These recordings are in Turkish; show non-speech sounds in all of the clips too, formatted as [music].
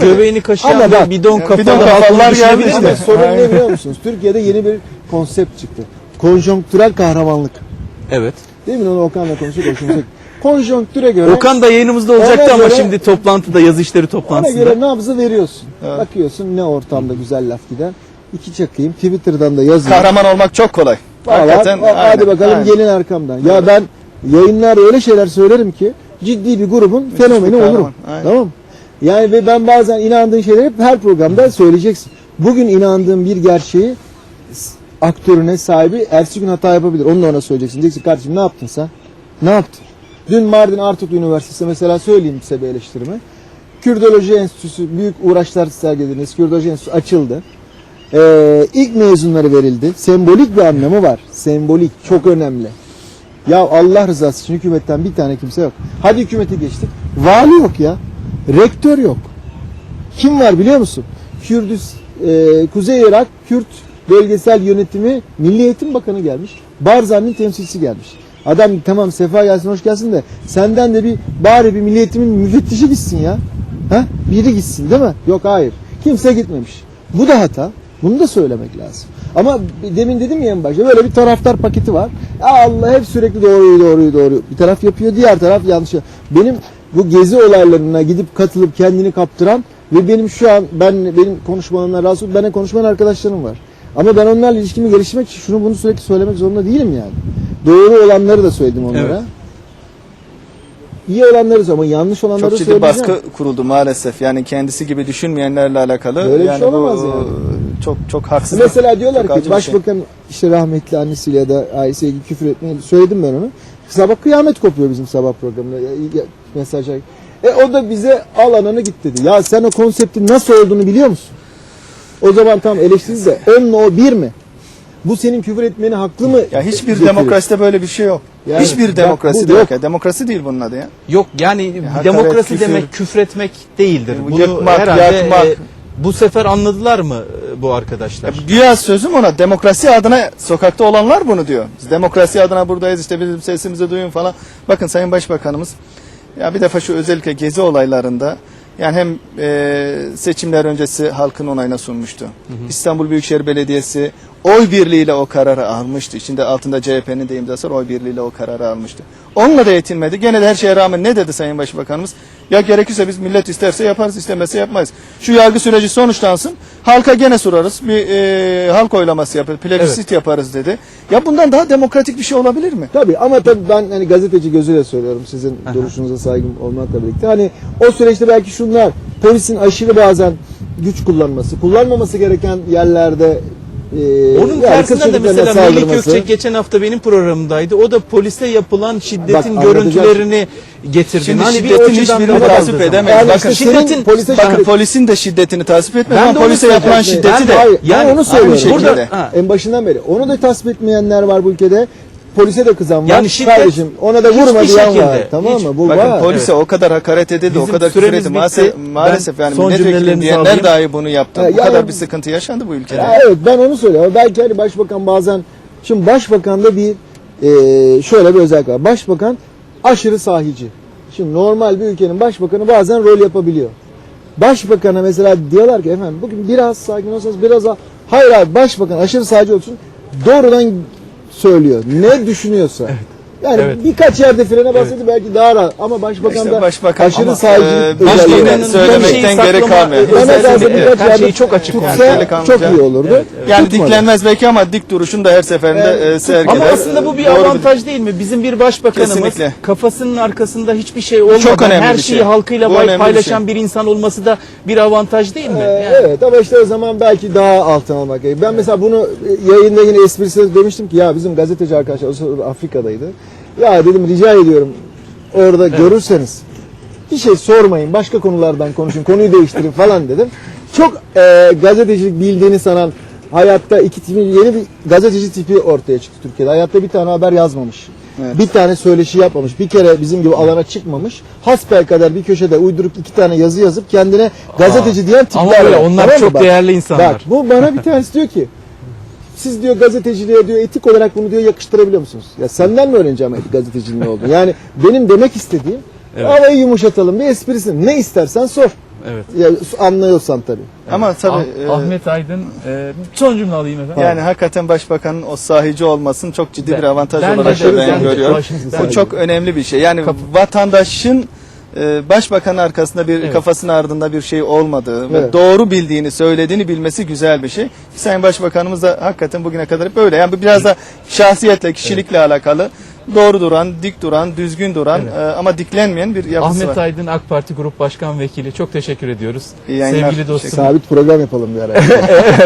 söylemedi. göbeğini kaşıyan Ama bir bak, bidon bidon kafalı kafalılar halkını geldi işte. Sorun ne biliyor musunuz? Türkiye'de yeni bir konsept çıktı. Konjonktürel kahramanlık. Evet. Değil mi? Onu Okan'la konuştuk. hoşumuza. Konjonktüre göre Okan da yayınımızda olacaktı Ona ama göre- şimdi toplantıda yazı işleri ona toplantısında. göre nabzı veriyorsun. Evet. Bakıyorsun ne ortamda güzel laf gider. İki çakayım. Twitter'dan da yazayım. Kahraman olmak çok kolay. Bağlar, Hakikaten, hadi aynen, bakalım aynen. gelin arkamdan. Ya ben yayınlarda öyle şeyler söylerim ki ciddi bir grubun bir fenomeni kahraman, olurum. aynen. Tamam mı? Yani ve ben bazen inandığın şeyleri hep her programda söyleyeceksin. Bugün inandığım bir gerçeği aktörüne sahibi ertesi gün hata yapabilir. Onu da ona söyleyeceksin. Diyeceksin kardeşim ne yaptın sen? Ne yaptın? Dün Mardin Artuk Üniversitesi mesela söyleyeyim size bir eleştirimi. Kürdoloji Enstitüsü büyük uğraşlar sergilediniz. Kürdoloji Enstitüsü açıldı. Ee, ilk mezunları verildi. Sembolik bir anlamı var. Sembolik çok önemli. Ya Allah rızası için hükümetten bir tane kimse yok. Hadi hükümeti geçtik. Vali yok ya. Rektör yok. Kim var biliyor musun? Kürdüs, e, Kuzey Irak Kürt Bölgesel Yönetimi Milli Eğitim Bakanı gelmiş. Barzani'nin temsilcisi gelmiş. Adam tamam sefa gelsin hoş gelsin de senden de bir bari bir Milli Eğitim'in müfettişi gitsin ya. Ha? Biri gitsin değil mi? Yok hayır. Kimse gitmemiş. Bu da hata. Bunu da söylemek lazım. Ama demin dedim ya en başta böyle bir taraftar paketi var. Allah hep sürekli doğruyu doğruyu doğruyu. Bir taraf yapıyor diğer taraf yanlış. Benim bu gezi olaylarına gidip katılıp kendini kaptıran ve benim şu an ben benim konuşmalarımdan rahatsız benimle konuşmayan arkadaşlarım var. Ama ben onlarla ilişkimi geliştirmek için şunu bunu sürekli söylemek zorunda değilim yani. Doğru olanları da söyledim onlara. Evet. İyi olanları ama yanlış olanları Çok ciddi baskı kuruldu maalesef. Yani kendisi gibi düşünmeyenlerle alakalı. Böyle bir yani şey olamaz bu, yani. Çok çok haksız. Mesela diyorlar Çok ki bir şey. başbakan işte rahmetli annesiyle ya da ailesiyle küfür etmeyi söyledim ben onu. Sabah kıyamet kopuyor bizim sabah programında. Ya- ya- Mesajlar. E o da bize al ananı git dedi. Ya sen o konseptin nasıl olduğunu biliyor musun? O zaman tam eleştiririz de onunla o bir mi? Bu senin küfür etmeni haklı mı? Ya hiçbir getirir? demokraside böyle bir şey yok. Yani hiçbir demokrasi de yok. ya. Demokrasi değil bunun adı ya. Yok yani hakaret, demokrasi küfür. demek küfretmek değildir. Bu Bunu yıkmak, herhalde yakmak. e, bu sefer anladılar mı e, bu arkadaşlar? Ya Güya sözüm ona demokrasi adına sokakta olanlar bunu diyor. Biz demokrasi adına buradayız işte bizim sesimizi duyun falan. Bakın Sayın Başbakanımız ya bir defa şu özellikle gezi olaylarında yani hem e, seçimler öncesi halkın onayına sunmuştu. İstanbul Büyükşehir Belediyesi oy birliğiyle o kararı almıştı. İçinde altında CHP'nin de imzası var, oy birliğiyle o kararı almıştı. Onunla da yetinmedi. Gene de her şeye rağmen ne dedi Sayın Başbakanımız? Ya gerekirse biz millet isterse yaparız, istemezse yapmayız. Şu yargı süreci sonuçlansın. Halka gene sorarız. Bir e, halk oylaması yaparız, plebissit yaparız dedi. Ya bundan daha demokratik bir şey olabilir mi? Tabii ama tabii ben hani gazeteci gözüyle söylüyorum sizin duruşunuza saygım olmakla birlikte. Hani o süreçte belki şunlar polisin aşırı bazen güç kullanması, kullanmaması gereken yerlerde e, Onun yani de çocuklarına mesela Melih. Gökçek geçen hafta benim programımdaydı. O da polise yapılan şiddetin Bak, görüntülerini getirdi. Şimdi Hani şiddetin hiçbirini da tasvip edemeyiz. Yani Bakın işte şiddetin- polise Bakın şiddet- polisin de şiddetini tasvip etmiyor Ben ama polise yapılan şiddeti Ben de de- Hayır, Yani ben onu söylüyorum. Burada, ha. En başından beri. Onu da tasvip etmeyenler var bu ülkede. Polise de kızan var. Yani şiddet Kardeşim ona da vurma diyen şekilde, var. Tamam hiç- mı? Bu Bakın var. polise o kadar hakaret edildi, o Bizim kadar küfür edildi. Maalesef, maalesef yani milletvekili diyenler alayım. dahi bunu yaptı. Ha, bu kadar yani- bir sıkıntı yaşandı bu ülkede. Ya evet ben onu söylüyorum. Belki hani başbakan bazen şimdi başbakanda bir e, şöyle bir özellik var. Başbakan aşırı sahici. Şimdi normal bir ülkenin başbakanı bazen rol yapabiliyor. Başbakana mesela diyorlar ki efendim bugün biraz sakin olsanız biraz daha hayır abi başbakan aşırı sahici olsun doğrudan söylüyor. Ne düşünüyorsa. Yani Evet. birkaç yerde frene bassaydı belki daha rahat ama başbakan İşte da başbakan aşırı ama, sahici e, başbakanın söylemekten bir şeyi geri kalmıyor. Bana özelliği- kalsa evet, birkaç her yerde şeyi çok açık tutsa çok iyi olurdu. Yani Tutmadı. diklenmez belki ama dik duruşunu da her seferinde Evet. e, sergiler. Ama aslında bu bir Doğru avantaj değil mi? Bizim bir başbakanımız Kesinlikle. kafasının arkasında hiçbir şey olmadan Çok her bir şeyi şey. halkıyla Bu pay- önemli bir paylaşan şey. bir insan olması da bir avantaj değil mi? Ee, Yani- Evet ama işte o zaman belki daha altın almak gerekiyor. Ben mesela bunu e, yayında yine esprisine demiştim ki ya bizim gazeteci arkadaşlar o sırada Afrika'daydı. Ya dedim rica ediyorum orada görürseniz bir şey sormayın başka konulardan konuşun konuyu değiştirin falan dedim. Çok e, gazetecilik bildiğini sanan hayatta iki tipi, yeni bir gazeteci tipi ortaya çıktı Türkiye'de. Hayatta bir tane haber yazmamış. Evet. Bir tane söyleşi yapmamış. Bir kere bizim gibi alana çıkmamış. Hasbel kadar bir köşede uydurup iki tane yazı yazıp kendine gazeteci diyen tipler Ama öyle onlar Tamam çok Bak, değerli insanlar. Bak bu bana bir [laughs] tanesi diyor ki siz diyor gazeteciliğe diyor etik olarak bunu diyor yakıştırabiliyor musunuz? Ya senden mi öğreneceğim etik gazeteciliğin ne olduğunu? Yani benim demek istediğim Evet. havayı yumuşatalım bir esprisini. Ne istersen sor. evet. Ya, anlıyorsan tabii. Ama tabii Ah- e, Ahmet Aydın e, son cümle alayım efendim. yani hakikaten başbakanın o sahici olmasın çok ciddi Ben- bir avantaj ben de- olarak ben- ben, ben de- görüyorum. Bu çok önemli bir şey. Yani vatandaşın e, başbakanın arkasında bir Evet. kafasının ardında bir şey olmadığı ve Evet. doğru bildiğini söylediğini bilmesi güzel bir şey. Sayın Başbakanımız da hakikaten bugüne kadar böyle. Yani bu biraz da şahsiyetle, kişilikle alakalı. Doğru duran, dik duran, düzgün duran Evet. e, ama diklenmeyen bir yapısı Ahmet var. Aydın AK Parti Grup Başkan Vekili çok teşekkür ediyoruz. İyi yayınlar. Sevgili dostum. Sabit program yapalım bir ara. [laughs]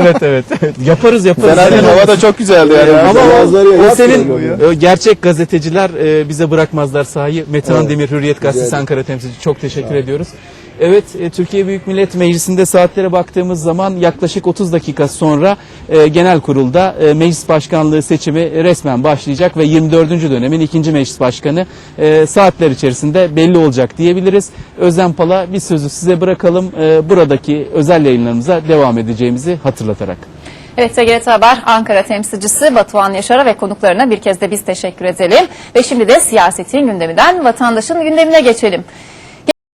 evet evet evet. Yaparız yaparız. Neden hava da çok güzeldi yani. Ama o, o senin bu e, gerçek gazeteciler e, bize bırakmazlar sahayı. Metehan Evet. Demir Hürriyet Gazetesi. Ankara temsilci çok teşekkür ediyoruz. Evet e, Türkiye Büyük Millet Meclisi'nde saatlere baktığımız zaman yaklaşık 30 dakika sonra e, genel kurulda e, meclis başkanlığı seçimi resmen başlayacak ve 24. dönemin ikinci meclis başkanı e, saatler içerisinde belli olacak diyebiliriz. Özlem Pala bir sözü size bırakalım. E, buradaki özel yayınlarımıza devam edeceğimizi hatırlatarak. Evet TGRT Haber Ankara temsilcisi Batuhan Yaşar'a ve konuklarına bir kez de biz teşekkür edelim. Ve şimdi de siyasetin gündeminden vatandaşın gündemine geçelim.